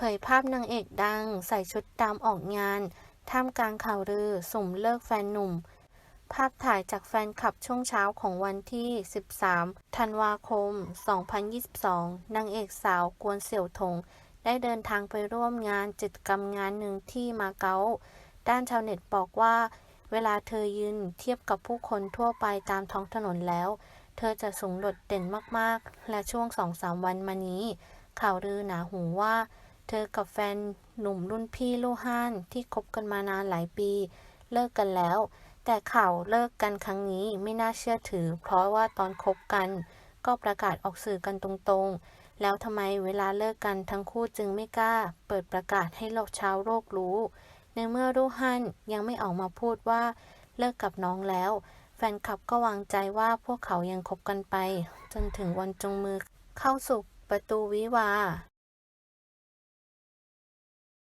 เผยภาพนางเอกดัง ใส่ชุดดำออกงาน ท่ามกลางข่าวลือสมเลิกแฟนหนุ่ม ภาพถ่ายจากแฟนคลับช่วงเช้าของวันที่ 13 ธันวาคม 2022 นางเอกสาวกวนเสี่ยวถงได้เดินทางไปร่วมงานกิจกรรมงานหนึ่งที่มาเก๊า ด้านชาวเน็ตบอกว่า เวลาเธอยืนเทียบกับผู้คนทั่วไปตามท้องถนนแล้ว เธอจะสูงโดดเด่นมากๆ และช่วงสองสามวันมานี้ ข่าวลือหนาหูว่า เธอกับแฟนหนุ่มรุ่นพี่ลู่ฮั่นที่คบกันมานานหลายปี เลิกกันแล้ว แต่ข่าวเลิกกันครั้งนี้ไม่น่าเชื่อถือ เพราะว่าตอนคบกัน ก็ประกาศออกสื่อกันตรงๆ แล้วทำไมเวลาเลิกกันทั้งคู่จึงไม่กล้า เปิดประกาศให้โลกชาวโลกรู้ ในเมื่อลู่ฮั่นยังไม่ออกมาพูดว่า เลิกกับน้องแล้ว แฟนคลับก็วางใจว่าพวกเขายังคบกันไป จนถึงวันจงมือเข้าสู่ประตูวิวา